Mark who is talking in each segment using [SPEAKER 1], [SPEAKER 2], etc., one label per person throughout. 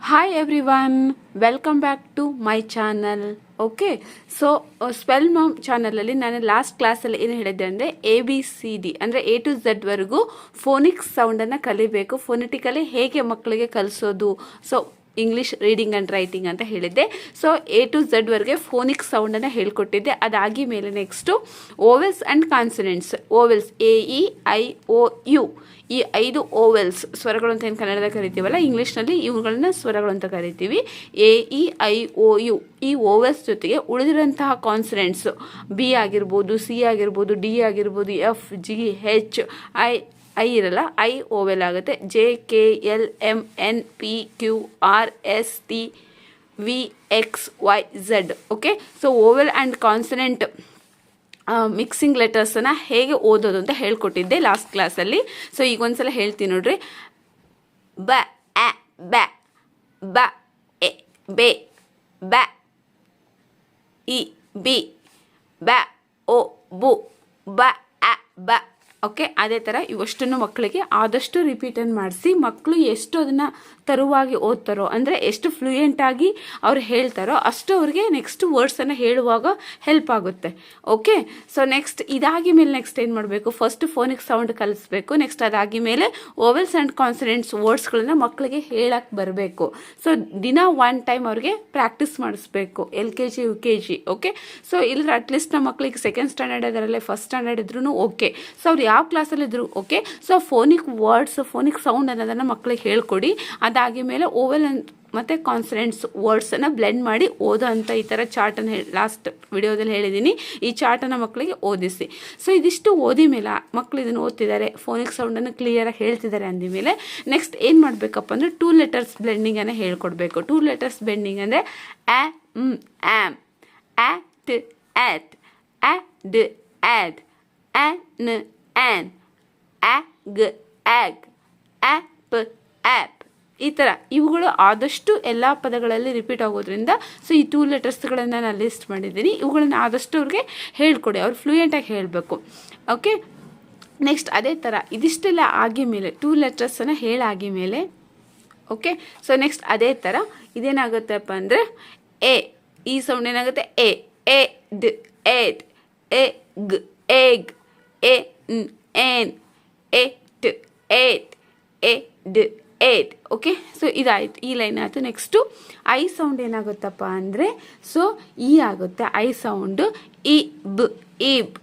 [SPEAKER 1] Hi everyone welcome back to my channel okay so swell ಮಮ್ ಚಾನಲಲ್ಲಿ ನಾನು last ಕ್ಲಾಸಲ್ಲಿ ಏನು ಹೇಳಿದ್ದೆ ಅಂದರೆ ಎ ಬಿ ಸಿ ಡಿ ಅಂದರೆ ಎ ಟು ಝಡ್ವರೆಗೂ ಫೋನಿಕ್ಸ್ ಸೌಂಡನ್ನು ಕಲಿಬೇಕು ಫೋನೆಟಿಕಲಿ ಹೇಗೆ ಮಕ್ಕಳಿಗೆ ಕಲಿಸೋದು. So English reading and writing ಅಂತ ಹೇಳಿದ್ದೆ. ಸೊ ಎ ಟು ಝಡ್ವರೆಗೆ ಫೋನಿಕ್ ಸೌಂಡನ್ನು ಹೇಳ್ಕೊಟ್ಟಿದ್ದೆ. ಅದಾಗಿ ಮೇಲೆ next vowels and consonants vowels A E I O U ಈ ಐದು ಓವೆಲ್ಸ್ ಸ್ವರಗಳು ಅಂತ ಏನು ಕನ್ನಡದಾಗ ಕರಿತೀವಲ್ಲ? ಇಂಗ್ಲೀಷ್ನಲ್ಲಿ ಇವುಗಳನ್ನ ಸ್ವರಗಳು ಅಂತ ಕರಿತೀವಿ. A E I O U ಈ ಓವೆಲ್ಸ್ ಜೊತೆಗೆ ಉಳಿದಿರೋಂತಹ ಕಾನ್ಸನೆಂಟ್ಸು ಬಿ ಆಗಿರ್ಬೋದು ಸಿ ಆಗಿರ್ಬೋದು ಡಿ ಆಗಿರ್ಬೋದು F G H I I ಇರಲ್ಲ, ಐ ಓವೆಲ್ ಆಗುತ್ತೆ. J K L M N P Q R S T V X Y Z okay so vowel and consonant mixing ಲೆಟರ್ಸನ್ನು ಹೇಗೆ ಓದೋದು ಅಂತ ಹೇಳ್ಕೊಟ್ಟಿದ್ದೆ last ಕ್ಲಾಸಲ್ಲಿ so ಈಗ ಒಂದ್ಸಲ ಹೇಳ್ತೀನಿ ನೋಡ್ರಿ. ಬ ಆ ಬ ಬ, ಎ, ಬೆ, ಬ, ಇ, ಬಿ, ಬ, ಓ, ಬು, ಬ, ಅ, ಬ ಓಕೆ ಅದೇ ಥರ ಇವಷ್ಟನ್ನು ಮಕ್ಕಳಿಗೆ ಆದಷ್ಟು ರಿಪೀಟನ್ನು ಮಾಡಿಸಿ ಮಕ್ಕಳು ಎಷ್ಟು ಅದನ್ನು ತರುವಾಗಿ ಓದ್ತಾರೋ, ಅಂದರೆ ಎಷ್ಟು ಫ್ಲೂಯೆಂಟಾಗಿ ಅವ್ರು ಹೇಳ್ತಾರೋ ಅಷ್ಟು ಅವ್ರಿಗೆ ನೆಕ್ಸ್ಟ್ ವರ್ಡ್ಸನ್ನು ಹೇಳುವಾಗ ಹೆಲ್ಪ್ ಆಗುತ್ತೆ. ಓಕೆ ಸೊ ನೆಕ್ಸ್ಟ್ ಇದಾಗಿ ಮೇಲೆ ನೆಕ್ಸ್ಟ್ ಏನು ಮಾಡಬೇಕು? ಫಸ್ಟ್ ಫೋನಿಗೆ ಸೌಂಡ್ ಕಲಿಸ್ಬೇಕು ನೆಕ್ಸ್ಟ್ ಅದಾಗಿ ಮೇಲೆ ಓವೆಲ್ಸ್ ಆ್ಯಂಡ್ ಕಾನ್ಸನೆಂಟ್ಸ್ ವರ್ಡ್ಸ್ಗಳನ್ನ ಮಕ್ಕಳಿಗೆ ಹೇಳಕ್ಕೆ ಬರಬೇಕು. ಸೊ ದಿನ ಒನ್ ಟೈಮ್ ಅವ್ರಿಗೆ ಪ್ರಾಕ್ಟೀಸ್ ಮಾಡಿಸ್ಬೇಕು, L K G, U K G okay so ಇಲ್ಲರ at least ನಮ್ಮ ಮಕ್ಕಳಿಗೆ ಸೆಕೆಂಡ್ ಸ್ಟ್ಯಾಂಡರ್ಡ್ ಅದರಲ್ಲೇ ಫಸ್ಟ್ ಸ್ಟ್ಯಾಂಡರ್ಡ್ ಇದ್ರೂ ಓಕೆ ಸೊ ಅವ್ರು ಯಾವ ಕ್ಲಾಸಲ್ಲಿದ್ದರು okay so phonic words phonic sound ಅನ್ನೋದನ್ನು ಮಕ್ಕಳಿಗೆ ಹೇಳ್ಕೊಡಿ. ಅದಾಗಿ ಮೇಲೆ ಓವೆಲ್ ಮತ್ತು ಕಾನ್ಸನೆಂಟ್ಸ್ ವರ್ಡ್ಸನ್ನು ಬ್ಲೆಂಡ್ ಮಾಡಿ ಓದೋ ಅಂತ ಈ ಥರ ಚಾರ್ಟನ್ನು ಹೇಳಿ ಲಾಸ್ಟ್ ವಿಡಿಯೋದಲ್ಲಿ ಹೇಳಿದ್ದೀನಿ ಈ ಚಾರ್ಟನ್ನು ಮಕ್ಕಳಿಗೆ ಓದಿಸಿ. ಸೊ ಇದಿಷ್ಟು ಓದಿ ಮೇಲೆ ಮಕ್ಕಳು ಇದನ್ನು ಓದ್ತಿದ್ದಾರೆ ಫೋನಿಕ್ ಸೌಂಡನ್ನು ಕ್ಲಿಯರಾಗಿ ಹೇಳ್ತಿದ್ದಾರೆ ಅಂದಮೇಲೆ ನೆಕ್ಸ್ಟ್ ಏನು ಮಾಡಬೇಕಪ್ಪ ಅಂದರೆ ಟೂ ಲೆಟರ್ಸ್ ಬ್ಲೆಂಡಿಂಗನ್ನು ಹೇಳ್ಕೊಡ್ಬೇಕು. ಟೂ ಲೆಟರ್ಸ್ ಬ್ಲೆಂಡಿಂಗ್ ಅಂದರೆ ಆ ಮ್, ಆಮ್. ಆಟ್ ಆಟ್ ಆ ಡ್ a n an app app ಈ ಥರ ಇವುಗಳು ಆದಷ್ಟು ಎಲ್ಲ ಪದಗಳಲ್ಲಿ ರಿಪೀಟ್ ಆಗೋದ್ರಿಂದ ಸೊ ಈ ಟೂ ಲೆಟರ್ಸ್ಗಳನ್ನು ನಾನು ಲಿಸ್ಟ್ ಮಾಡಿದ್ದೀನಿ. ಇವುಗಳನ್ನು ಆದಷ್ಟು ಅವ್ರಿಗೆ ಹೇಳ್ಕೊಡಿ. ಅವ್ರು ಫ್ಲೂಯೆಂಟಾಗಿ ಹೇಳಬೇಕು. ಓಕೆ ನೆಕ್ಸ್ಟ್ ಅದೇ ಥರ ಇದಿಷ್ಟೆಲ್ಲ ಆಗಿ ಮೇಲೆ ಟೂ ಲೆಟರ್ಸನ್ನು ಹೇಳಾಗಿ ಮೇಲೆ. ಓಕೆ ಸೊ ನೆಕ್ಸ್ಟ್ ಅದೇ ಥರ ಇದೇನಾಗುತ್ತಪ್ಪ ಅಂದರೆ ಎ ಈ ಸೌಂಡ್ ಏನಾಗುತ್ತೆ? ಎ ಎ ಡ್ ಎ ಗ್ egg, a n n, eight, eight, eight, eight okay so ಇದಾಯಿತು. ಈ ಲೈನ್ ಆಯಿತು. ನೆಕ್ಸ್ಟು ಐ ಸೌಂಡ್ ಏನಾಗುತ್ತಪ್ಪ ಅಂದರೆ ಸೊ ಈ ಆಗುತ್ತೆ. I sound E B ಈಬ್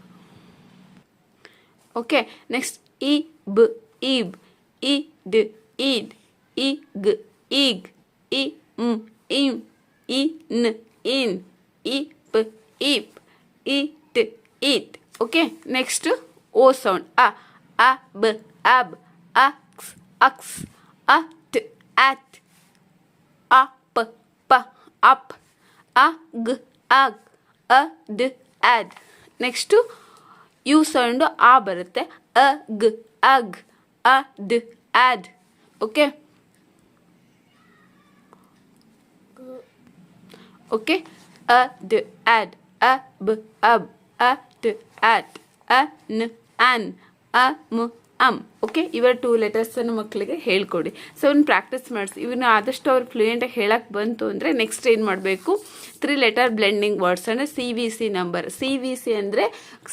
[SPEAKER 1] okay next E B ಈಬ್ E ಡ್ ಈಡ್ ಇ ಗ್ ಈಗ್. ಇ ಮ್ ಇಮ್. ಇ ನ್ ಇನ್. ಇ ಪ್ ಈಪ್ ಇ ಟ್ ಈಟ್ ಓಕೆ ನೆಕ್ಸ್ಟ್ ಓ ಸೌಂಡ್ ಅ ಅ ಬ ಅಬ್ ಅಕ್ಸ್ ಅಕ್ಸ್ ಅಟ್ ಅಟ್ ಅ ಪ ಪ ಅಪ್ ಅ ಗ್ ಅಗ್ ಅ ಡ್ ಅಡ್ ನೆಕ್ಸ್ಟು ಯು ಸೌಂಡು ಆ ಬರುತ್ತೆ. ಅ ಗ್ ಅಗ್ ಅ ಡ್ ಅಡ್ ಓಕೆ ಓಕೆ ಅ ಡ್ ಅಡ್ ಅ ಬ ಅಬ್ ಅ ಟ್ at a N an a m am okay ಇವರ ಟೂ ಲೆಟರ್ಸನ್ನು ಮಕ್ಕಳಿಗೆ ಹೇಳ್ಕೊಡಿ. ಸೊ ಅವ್ನು ಪ್ರಾಕ್ಟೀಸ್ ಮಾಡಿಸಿ. ಇವನು ಆದಷ್ಟು ಅವ್ರು ಫ್ಲೂಯೆಂಟಾಗಿ ಹೇಳಕ್ಕೆ ಬಂತು ಅಂದರೆ ನೆಕ್ಸ್ಟ್ ಏನು ಮಾಡಬೇಕು? ತ್ರೀ ಲೆಟರ್ ಬ್ಲೆಂಡಿಂಗ್ ವರ್ಡ್ಸ್ ಅಂದರೆ C V C number C V C ಅಂದರೆ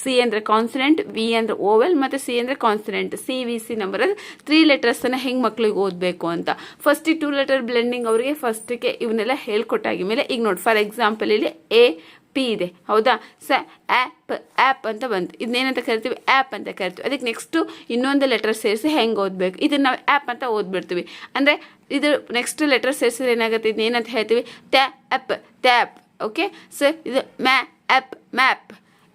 [SPEAKER 1] ಸಿ ಅಂದರೆ ಕಾನ್ಸನೆಂಟ್ ವಿ ಅಂದರೆ ಓವೆಲ್ ಮತ್ತು ಸಿ ಅಂದರೆ consonant C V C number ಅಂದರೆ ತ್ರೀ ಲೆಟರ್ಸನ್ನು ಹೆಂಗೆ ಮಕ್ಳಿಗೆ ಓದಬೇಕು ಅಂತ. ಫಸ್ಟಿಗೆ ಟೂ ಲೆಟರ್ ಬ್ಲೆಂಡಿಂಗ್ ಅವರಿಗೆ ಫಸ್ಟಿಗೆ ಇವನ್ನೆಲ್ಲ ಹೇಳ್ಕೊಟ್ಟಾಗಿ ಮೇಲೆ ಈಗ ನೋಡಿ ಫಾರ್ ಎಕ್ಸಾಂಪಲ್ ಇಲ್ಲಿ ಎ ಪಿ ಇದೆ. ಹೌದಾ? ಸ ಆ್ಯಪ್ ಆ್ಯಪ್ ಅಂತ ಬಂತು. ಇದನ್ನೇನಂತ ಕರಿತೀವಿ? ಆ್ಯಪ್ ಅಂತ ಕರಿತೀವಿ. ಅದಕ್ಕೆ ನೆಕ್ಸ್ಟು ಇನ್ನೊಂದು ಲೆಟರ್ ಸೇರಿಸಿ ಹೆಂಗೆ ಓದಬೇಕು? ಇದನ್ನು ನಾವು ಆ್ಯಪ್ ಅಂತ ಓದ್ಬಿಡ್ತೀವಿ. ಅಂದರೆ ಇದು ನೆಕ್ಸ್ಟ್ ಲೆಟರ್ ಸೇರಿಸಿದ್ರೆ ಏನಾಗುತ್ತೆ? ಇದನ್ನೇನಂತ ಹೇಳ್ತೀವಿ? ಟ್ಯಾ ಆ್ಯಪ್ ಟ್ಯಾಪ್ ಓಕೆ ಸ, ಇದು ಮ್ಯಾ ಆ್ಯಪ್ ಮ್ಯಾಪ್.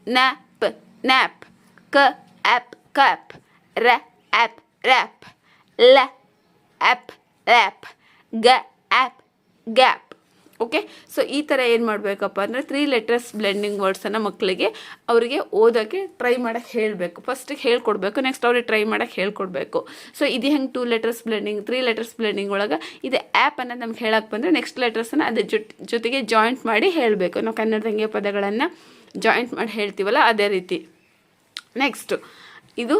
[SPEAKER 1] Nap nap. ಕ ಆ್ಯಪ್ ಕ್ಯಾಪ್ ರ ಆ್ಯಪ್ ರ್ಯಾಪ್. ಲ ಆ್ಯಪ್ ರ್ಯಾಪ್. ಗ ಆ್ಯಪ್ ಗ್ಯಾಪ್. ಓಕೆ ಸೊ ಈ ಥರ ಏನು ಮಾಡಬೇಕಪ್ಪ ಅಂದರೆ ತ್ರೀ ಲೆಟರ್ಸ್ ಬ್ಲೆಂಡಿಂಗ್ ವರ್ಡ್ಸನ್ನು ಮಕ್ಕಳಿಗೆ ಅವರಿಗೆ ಓದೋಕ್ಕೆ ಟ್ರೈ ಮಾಡೋಕ್ಕೆ ಹೇಳಬೇಕು. ಫಸ್ಟಿಗೆ ಹೇಳ್ಕೊಡ್ಬೇಕು ನೆಕ್ಸ್ಟ್ ಅವ್ರಿಗೆ ಟ್ರೈ ಮಾಡೋಕ್ಕೆ ಹೇಳ್ಕೊಡ್ಬೇಕು. ಸೊ ಇದು ಹೆಂಗೆ two letters blending three letters blending ಒಳಗೆ ಇದು ಆ್ಯಪ್ ಅನ್ನೋದು ನಮ್ಗೆ ಹೇಳಕ್ಕೆ ಬಂದರೆ ನೆಕ್ಸ್ಟ್ ಲೆಟರ್ಸನ್ನು ಅದ್ರ ಜೊತೆ ಜೊತೆಗೆ ಜಾಯಿಂಟ್ ಮಾಡಿ ಹೇಳಬೇಕು. ನಾವು ಕನ್ನಡದಂಗೆ ಪದಗಳನ್ನು ಜಾಯಿಂಟ್ ಮಾಡಿ ಹೇಳ್ತೀವಲ್ಲ ಅದೇ ರೀತಿ. ನೆಕ್ಸ್ಟು ಇದು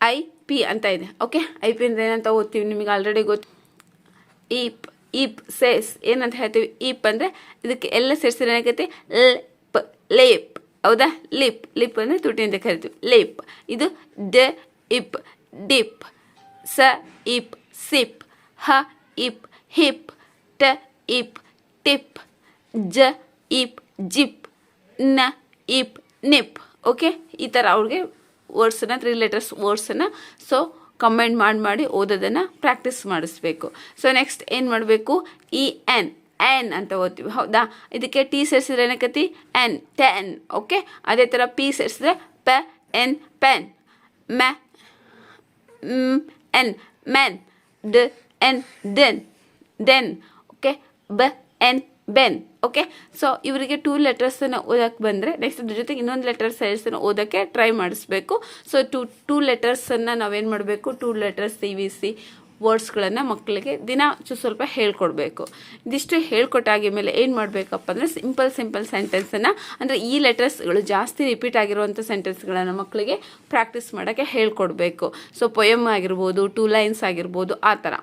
[SPEAKER 1] ಐ ಪಿ ಅಂತ ಇದೆ. ಓಕೆ ಐ ಪಿ ಅಂದರೆ ಏನಂತ ಓದ್ತೀವಿ ನಿಮಗೆ ಆಲ್ರೆಡಿ ಗೊತ್ತು. ಈಪ್ ಈಪ್ ಸೇಸ್, ಏನಂತ ಹೇಳ್ತೀವಿ? ಈಪ್ ಅಂದರೆ ಇದಕ್ಕೆ ಎಲ್ಲ ಸೇರಿಸಿದ್ರೆ ಏನಾಗೈತೆ ಲೇಪ್ ಲೇಪ್. ಹೌದಾ? ಲಿಪ್. ಲಿಪ್ ಅಂದರೆ ತುಟಿ ಅಂತ ಕರಿತೀವಿ. ಲೇಪ್. ಇದು ಡ ಇಪ್, ಡಿಪ್. ಸ, ಇಪ್, ಸಿಪ್. ಹ, ಇಪ್, ಹಿಪ್. ಟ, ಇಪ್, ಟಿಪ್. ಜ, ಇಪ್, ಜಿಪ್. ನ, ಇಪ್, ನಿಪ್. ಓಕೆ? ಈ ಥರ ಅವ್ರಿಗೆ ವರ್ಡ್ಸನ್ನು ತ್ರೀ ಲೆಟರ್ಸ್ ವರ್ಡ್ಸನ್ನು ಸೊ ಕಂಬೈನ್ ಮಾಡಿ ಮಾಡಿ ಓದೋದನ್ನು ಪ್ರಾಕ್ಟೀಸ್ ಮಾಡಿಸ್ಬೇಕು. ಸೊ ನೆಕ್ಸ್ಟ್ ಏನು ಮಾಡಬೇಕು? ಇ ಎನ್ ಎನ್ ಅಂತ ಓದ್ತೀವಿ. ಹೌದಾ? ಇದಕ್ಕೆ ಟಿ ಸೇರಿಸಿದ್ರೆ ಏನಕ್ಕತಿ ಎನ್ ಟೆನ್ ಓಕೆ ಅದೇ ಥರ ಪಿ ಸೇರಿಸಿದ್ರೆ ಪ ಎನ್ ಪೆನ್ ಮೆ ಎನ್ ಮೆನ್ ಡ ಎನ್ ದೆನ್ ದೆನ್ ಓಕೆ ಬ ಎನ್ ಬೆನ್ ಓಕೆ ಸೊ ಇವರಿಗೆ ಟೂ ಲೆಟರ್ಸನ್ನು ಓದಕ್ಕೆ ಬಂದರೆ ನೆಕ್ಸ್ಟ್ ಅದ್ರ ಜೊತೆಗೆ ಇನ್ನೊಂದು ಲೆಟರ್ ಸೇರಿಸನ್ನು ಓದೋಕ್ಕೆ ಟ್ರೈ ಮಾಡಿಸ್ಬೇಕು. ಸೊ ಟೂ ಟೂ ಲೆಟರ್ಸನ್ನು ನಾವೇನು ಮಾಡಬೇಕು? Two letters C V C ವರ್ಡ್ಸ್ಗಳನ್ನು ಮಕ್ಕಳಿಗೆ ದಿನ ಚು ಸ್ವಲ್ಪ ಹೇಳ್ಕೊಡ್ಬೇಕು. ಇದಿಷ್ಟು ಹೇಳ್ಕೊಟ್ಟಾಗಿ ಮೇಲೆ ಏನು ಮಾಡಬೇಕಪ್ಪ ಅಂದರೆ ಸಿಂಪಲ್ ಸಿಂಪಲ್ ಸೆಂಟೆನ್ಸನ್ನು ಅಂದರೆ ಈ ಲೆಟರ್ಸ್ಗಳು ಜಾಸ್ತಿ ರಿಪೀಟ್ ಆಗಿರುವಂಥ ಸೆಂಟೆನ್ಸ್ಗಳನ್ನು ಮಕ್ಕಳಿಗೆ ಪ್ರಾಕ್ಟೀಸ್ ಮಾಡೋಕ್ಕೆ ಹೇಳ್ಕೊಡ್ಬೇಕು. ಸೊ ಪೊಯಮ್ ಆಗಿರ್ಬೋದು ಟೂ ಲೈನ್ಸ್ ಆಗಿರ್ಬೋದು, ಆ ಥರ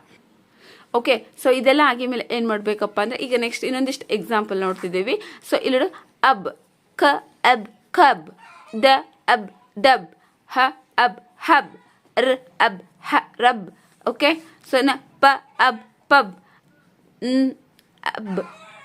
[SPEAKER 1] ಓಕೆ ಸೊ ಇದೆಲ್ಲ ಆಗಿದ್ಮೇಲೆ ಏನು ಮಾಡಬೇಕಪ್ಪ ಅಂದರೆ ಈಗ ನೆಕ್ಸ್ಟ್ ಇನ್ನೊಂದಿಷ್ಟು ಎಕ್ಸಾಂಪಲ್ ನೋಡ್ತಿದ್ದೀವಿ. ಸೊ ಇಲ್ಲಿ ಅಬ್, ಕ, ಅಬ್, ಕಬ್, ದ, ಅಬ್ ಡಬ್ ಹ, ಅಬ್, ಹಬ್, ರ, ಅಬ್, ಹ, ರಬ್. ಓಕೆ ಸೊ ನ, ಪ, ಅಬ್, ಪಬ್ ಅಬ್,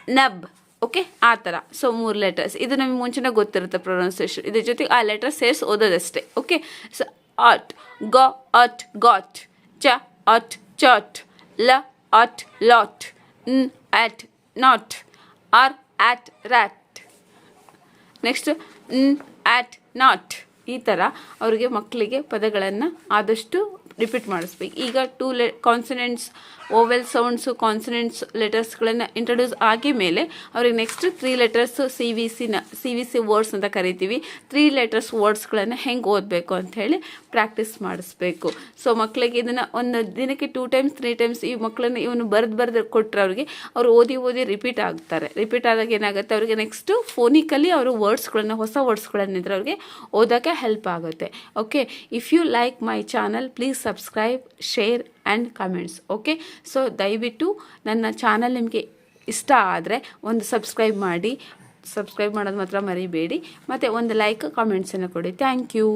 [SPEAKER 1] ನಬ್. ಓಕೆ ಆ ಥರ. ಸೊ ಮೂರು ಲೆಟರ್ಸ್ ಇದು ನಮಗೆ ಮುಂಚೆನೇ ಗೊತ್ತಿರುತ್ತೆ ಪ್ರೊನೌನ್ಸಿಯೇಷನ್ ಇದ್ರ ಜೊತೆಗೆ ಆ ಲೆಟರ್ ಸೇರಿಸಿ ಓದೋದಷ್ಟೇ. ಓಕೆ ಸೊ ಆಟ್, ಗ, ಅಟ್, ಗಾಟ್, ಚ, ಅಟ್, ಚಾಟ್, ಲ at lot, n at not, r at rat. Next n at not ಈ ಥರ ಅವರಿಗೆ ಮಕ್ಕಳಿಗೆ ಪದಗಳನ್ನು ಆದಷ್ಟು ರಿಪೀಟ್ ಮಾಡಿಸ್ಬೇಕು. ಈಗ ಟೂ ಲೆ ಕಾನ್ಸನೆಂಟ್ಸ್ ಓವೆಲ್ ಸೌಂಡ್ಸು ಕಾನ್ಸನೆಂಟ್ಸ್ ಲೆಟರ್ಸ್ಗಳನ್ನು ಇಂಟ್ರೊಡ್ಯೂಸ್ ಆಗಿ ಮೇಲೆ ಅವ್ರಿಗೆ next three letters C V ಸಿನ ಸಿ ವಿ ಸಿ ವರ್ಡ್ಸ್ ಅಂತ ಕರಿತೀವಿ. ತ್ರೀ ಲೆಟರ್ಸ್ ವರ್ಡ್ಸ್ಗಳನ್ನು ಹೆಂಗೆ ಓದಬೇಕು ಹೇಳಿ ಪ್ರಾಕ್ಟೀಸ್ ಮಾಡಿಸ್ಬೇಕು. ಸೊ ಮಕ್ಕಳಿಗೆ ಇದನ್ನು ಒಂದು ದಿನಕ್ಕೆ ಟೂ ಟೈಮ್ಸ್ ತ್ರೀ ಟೈಮ್ಸ್ ಈ ಮಕ್ಕಳನ್ನ ಇವನು ಬರೆದು ಬರೆದು ಕೊಟ್ಟರೆ ಅವ್ರಿಗೆ ಅವ್ರು ಓದಿ ಓದಿ ರಿಪೀಟ್ ಆಗ್ತಾರೆ. ರಿಪೀಟ್ ಆದಾಗ ಏನಾಗುತ್ತೆ? ಅವರಿಗೆ ನೆಕ್ಸ್ಟು ಫೋನಿಕಲಿ ಅವರು ವರ್ಡ್ಸ್ಗಳನ್ನು ಹೊಸ ವರ್ಡ್ಸ್ಗಳನ್ನಿದ್ರೆ ಅವ್ರಿಗೆ ಓದೋಕ್ಕೆ ಹೆಲ್ಪ್ ಆಗುತ್ತೆ. Okay if you like my channel please subscribe share and comments okay so ದಯವಿಟ್ಟು ನನ್ನ ಚಾನಲ್ ನಿಮಗೆ ಇಷ್ಟ ಆದರೆ ಒಂದು ಸಬ್ಸ್ಕ್ರೈಬ್ ಮಾಡಿ. ಸಬ್ಸ್ಕ್ರೈಬ್ ಮಾಡೋದು ಮಾತ್ರ ಮರಿಬೇಡಿ. ಮತ್ತು ಒಂದು ಲೈಕ್ ಕಾಮೆಂಟ್ಸನ್ನು ಕೊಡಿ. Thank you